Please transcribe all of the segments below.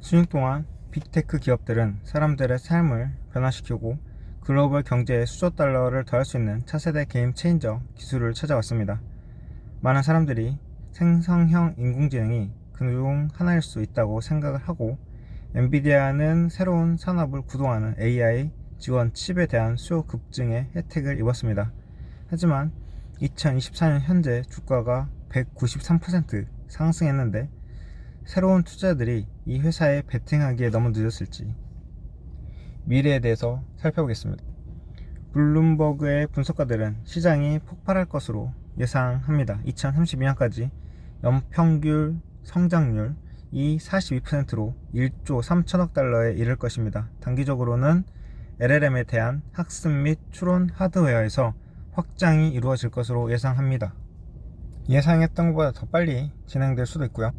수년 동안 빅테크 기업들은 사람들의 삶을 변화시키고 글로벌 경제에 수조 달러를 더할 수 있는 차세대 게임 체인저 기술을 찾아왔습니다. 많은 사람들이 생성형 인공지능이 그중 하나일 수 있다고 생각을 하고 엔비디아는 새로운 산업을 구동하는 AI 지원 칩에 대한 수요 급증의 혜택을 입었습니다. 하지만 2024년 현재 주가가 193% 상승했는데 새로운 투자들이 이 회사에 베팅하기에 너무 늦었을지 미래에 대해서 살펴보겠습니다. 블룸버그의 분석가들은 시장이 폭발할 것으로 예상합니다. 2032년까지 연평균 성장률 이 42%로 1조 3천억 달러에 이를 것입니다. 단기적으로는 LLM에 대한 학습 및 추론 하드웨어에서 확장이 이루어질 것으로 예상합니다. 예상했던 것보다 더 빨리 진행될 수도 있고요.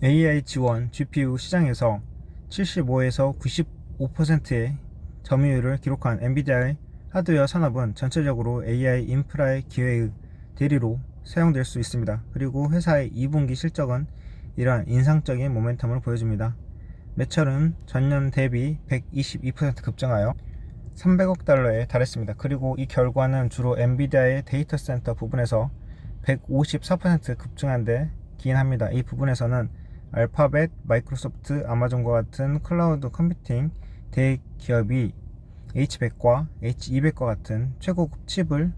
AI 지원 GPU 시장에서 75에서 95%의 점유율을 기록한 엔비디아의 하드웨어 산업은 전체적으로 AI 인프라의 기회의 대리로 사용될 수 있습니다. 그리고 회사의 2분기 실적은 이러한 인상적인 모멘텀을 보여줍니다. 매출은 전년 대비 122% 급증하여 300억 달러에 달했습니다. 그리고 이 결과는 주로 엔비디아의 데이터 센터 부분에서 154% 급증한 데 기인합니다. 이 부분에서는 알파벳, 마이크로소프트, 아마존과 같은 클라우드 컴퓨팅 대기업이 H100과 H200과 같은 최고급 칩을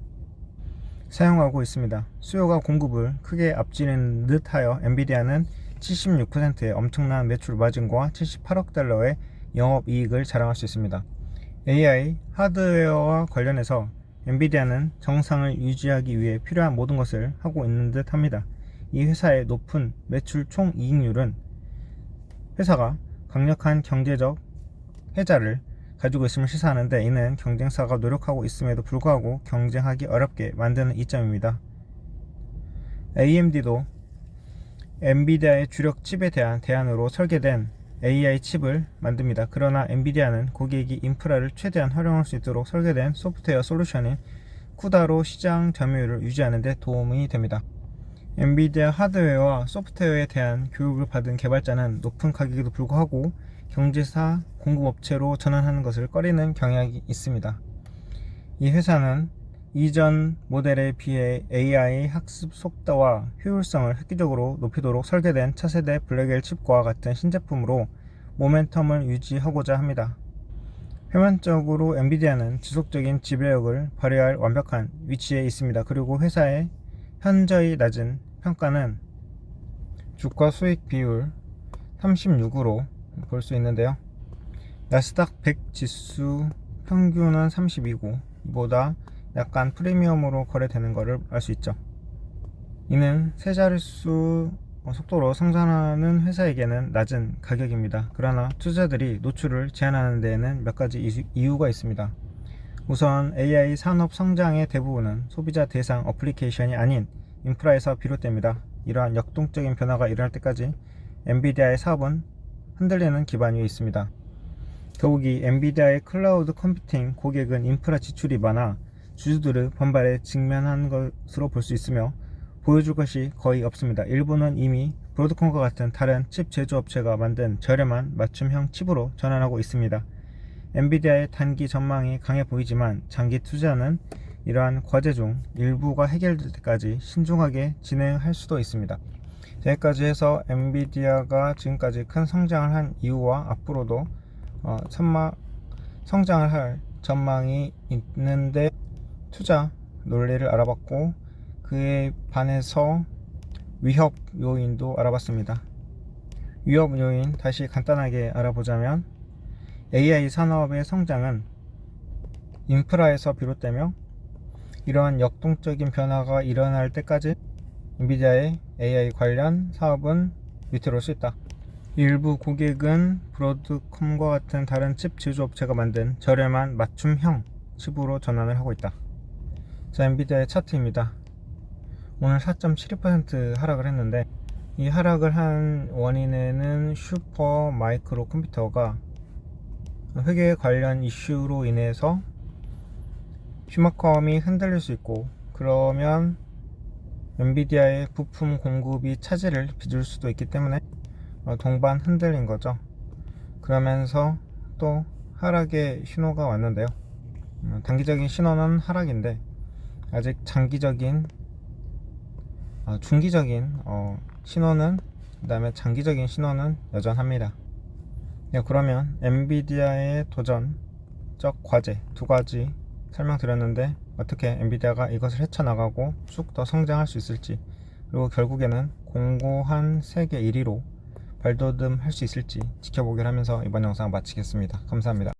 사용하고 있습니다. 수요가 공급을 크게 앞지는 듯하여 엔비디아는 76%의 엄청난 매출 마진과 78억 달러의 영업 이익을 자랑할 수 있습니다. AI 하드웨어와 관련해서 엔비디아는 정상을 유지하기 위해 필요한 모든 것을 하고 있는 듯 합니다. 이 회사의 높은 매출 총 이익률은 회사가 강력한 경제적 해자를 가지고 있음을 시사하는데 이는 경쟁사가 노력하고 있음에도 불구하고 경쟁하기 어렵게 만드는 이점입니다. AMD도 엔비디아의 주력 칩에 대한 대안으로 설계된 AI 칩을 만듭니다. 그러나 엔비디아는 고객이 인프라를 최대한 활용할 수 있도록 설계된 소프트웨어 솔루션인 쿠다로 시장 점유율을 유지하는 데 도움이 됩니다. 엔비디아 하드웨어와 소프트웨어에 대한 교육을 받은 개발자는 높은 가격에도 불구하고 경제사 공급업체로 전환하는 것을 꺼리는 경향이 있습니다. 이 회사는 이전 모델에 비해 AI 학습 속도와 효율성을 획기적으로 높이도록 설계된 차세대 블랙엘 칩과 같은 신제품으로 모멘텀을 유지하고자 합니다. 표면적으로 엔비디아는 지속적인 지배력을 발휘할 완벽한 위치에 있습니다. 그리고 회사의 현저히 낮은 평가는 주가 수익 비율 36으로 볼 수 있는데요. 나스닥 100 지수 평균은 32고 이보다 약간 프리미엄으로 거래되는 것을 알 수 있죠. 이는 세 자릿수 속도로 성장하는 회사에게는 낮은 가격입니다. 그러나 투자들이 노출을 제한하는 데에는 몇 가지 이유가 있습니다. 우선 AI 산업 성장의 대부분은 소비자 대상 어플리케이션이 아닌 인프라에서 비롯됩니다. 이러한 역동적인 변화가 일어날 때까지 엔비디아의 사업은 흔들리는 기반 위에 있습니다. 더욱 이 엔비디아의 클라우드 컴퓨팅 고객은 인프라 지출이 많아 주주들의 반발에 직면한 것으로 볼 수 있으며 보여줄 것이 거의 없습니다. 일본은 이미 브로드컴과 같은 다른 칩 제조업체가 만든 저렴한 맞춤형 칩으로 전환하고 있습니다. 엔비디아의 단기 전망이 강해 보이지만 장기 투자는 이러한 과제 중 일부가 해결될 때까지 신중하게 진행할 수도 있습니다. 여기까지 해서 엔비디아가 지금까지 큰 성장을 한 이유와 앞으로도 어, 천마 성장을 할 전망이 있는데 투자 논리를 알아봤고 그에 반해서 위협 요인도 알아봤습니다. 위협 요인 다시 간단하게 알아보자면 AI 산업의 성장은 인프라에서 비롯되며 이러한 역동적인 변화가 일어날 때까지 엔비디아의 AI 관련 사업은 위태로울 수 있다. 일부 고객은 브로드컴과 같은 다른 칩 제조업체가 만든 저렴한 맞춤형 칩으로 전환을 하고 있다. 자, 엔비디아의 차트입니다. 오늘 4.72% 하락을 했는데 이 하락을 한 원인에는 슈퍼 마이크로 컴퓨터가 회계 관련 이슈로 인해서 휴마컴이 흔들릴 수 있고 그러면 엔비디아의 부품 공급이 차질을 빚을 수도 있기 때문에 어, 동반 흔들린 거죠. 그러면서 또 하락의 신호가 왔는데요. 음, 단기적인 신호는 하락인데 아직 장기적인 아, 중기적인 어, 신호는 그다음에 장기적인 신호는 여전합니다. 네, 그러면 엔비디아의 도전적 과제 두 가지 설명드렸는데 어떻게 엔비디아가 이것을 헤쳐나가고 쭉 더 성장할 수 있을지 그리고 결국에는 공고한 세계 1위로 발돋움할 수 있을지 지켜보기를 하면서 이번 영상 마치겠습니다. 감사합니다.